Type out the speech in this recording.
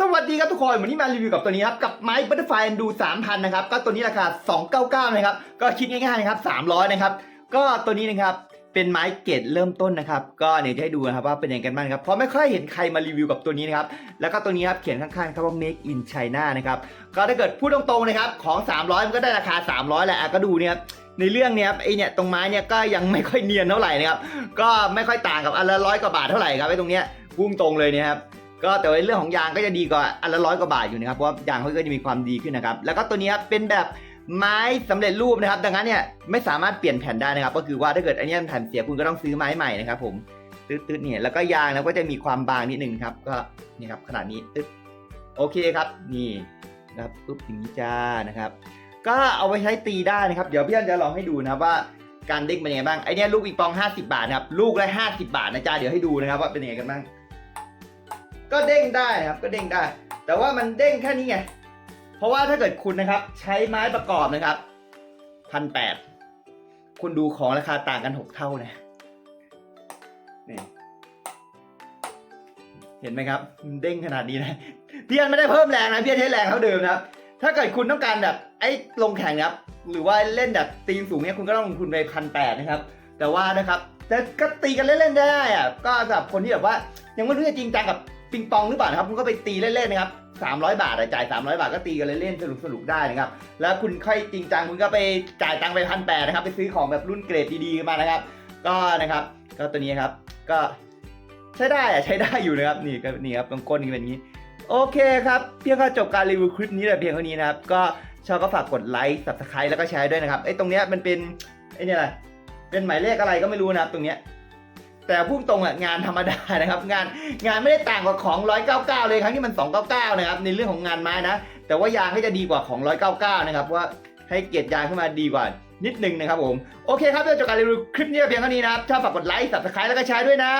สวัสดีครับทุกคนวันนี้มารีวิวกับตัวนี้ครับ กับไม้บัตเตอร์ไฟดู3,000นะครับ ก็ตัวนี้ราคา 299 นะครับ ก็คิดง่ายๆนะครับ 300 นะครับ ก็ตัวนี้นะครับ เป็นไม้เกรดเริ่มต้นนะครับ ก็เนี่ยจะให้ดูนะครับว่าเป็นยังไงกันบ้างครับเพราะไม่ค่อยเห็นใครมารีวิวกับตัวนี้นะครับ แล้วก็ตัวนี้ครับเขียนข้างๆครับว่า make in China นะครับ ก็ถ้าเกิดพูดตรงๆนะครับ ของ 300 มันก็ได้ราคา 300 แหละอะก็ดูเนี่ยในเรื่องเนี้ยไอเนี่ยตรงไม้เนี่ยก็ยังไม่ค่อยเนียนเท่าไหร่นะครับ ก็ไม่ค่อยต่างกับอันละร้อยกว่าบาทเท่าไหร่ครับไอตรงเนี้ยพุ่งตรงเลยเนี่ยครับ ก็แต่ว่าเรื่องของยางก็จะดีกว่าอันละร้อยกว่าบาทอยู่นะครับเพราะว่ายางเขาก็จะมีความดีขึ้นนะครับ แล้วก็ตัวนี้ครับเป็นแบบไม้สำเร็จรูปนะครับ ดังนั้นเนี่ยไม่สามารถเปลี่ยนแผ่นได้นะครับ ก็คือว่าถ้าเกิดอันนี้แผ่นเสียคุณก็ต้องซื้อไม้ใหม่นะครับ ผมตึ๊ดตึ๊ดเนี่ยแล้วก็ยางนะก็จะมีความบางนิดนึงครับ ก็นี่ครับขนาดนี้ตึ๊ดโอเคครับ นี่นะครับปุ๊บอย่างนี้จ้านะครับ ก็เอาไว้ใช้ตีได้นะครับ เดี๋ยวพี่อันจะลองให้ดูนะครับว่าการเด้งเป็นยังไงบ้างไอเนี้ยลูกปิงปอง 50 บาทนะครับลูกละ50 บาทนะจ้าเดี๋ยวให้ดูนะครับว่าเป็นยังไงกันบ้าง ก็เด้งได้ครับก็เด้งได้ แต่ว่ามันเด้งแค่นี้ไงเพราะว่าถ้าเกิดคุณนะครับ ใช้ไม้ประกอบนะครับพันแปดคุณดูของราคาต่างกันหกเท่านะนี่เห็นไหมครับ เด้งขนาดนี้นะพี่อันไม่ได้เพิ่มแรงนะพี่อันใช้แรงเท่าเดิมนะครับถ้าเกิดคุณต้องการแบบไอ้ลงแข่งนะครับ หรือว่าเล่นแบบตีนสูงเนี่ยคุณก็ต้องลงทุนไปพันแปดนะครับ แต่ว่านะครับแต่ก็ตีกันเล่นๆได้อะก็สำหรับคนที่แบบว่า ยังไม่รู้จะจริงจังกับ ปิงปองหรือเปล่านะครับ คุณก็ไปตีเล่นๆนะครับ300 บาทจ่าย 300 บาทก็ตีกันเล่นๆสนุกๆได้นะครับ แล้วคุณค่อยจริงจังคุณก็ไปจ่ายตังค์ไปพันแปดนะครับ ไปซื้อของแบบรุ่นเกรดดีๆมานะครับ ก็นะครับ ก็ตัวนี้ครับ ก็ใช้ได้อะใช้ได้อยู่นะครับ นี่ก็นี่ครับตรงก้นนี่เป็นอย่างนี้ โอเคครับ เพียงแค่จบการรีวิวคลิปนี้แต่เพียงเท่านี้นะครับ ก็ชอบก็ฝากกดไลค์ subscribe แล้วก็แชร์ด้วยนะครับ ไอ้ตรงเนี้ยมันเป็นไอ้นี่อะไร เป็นหมายเลขอะไรก็ไม่รู้นะครับตรงเนี้ย แต่พูดตรงอะงานธรรมดานะครับงานงานไม่ได้ต่างกับของ 199 เลยครั้งที่มัน 299 นะครับในเรื่องของงานไม้นะ แต่ว่ายางก็จะดีกว่าของ 199 นะครับว่าให้เกียรติยางขึ้นมาดีกว่านิดนึงนะครับผม โอเคครับเพื่อจบการรีวิวคลิปนี้เพียงเท่านี้นะครับ ถ้าฝากกดไลค์ subscribe แล้วก็แชร์ด้วยนะ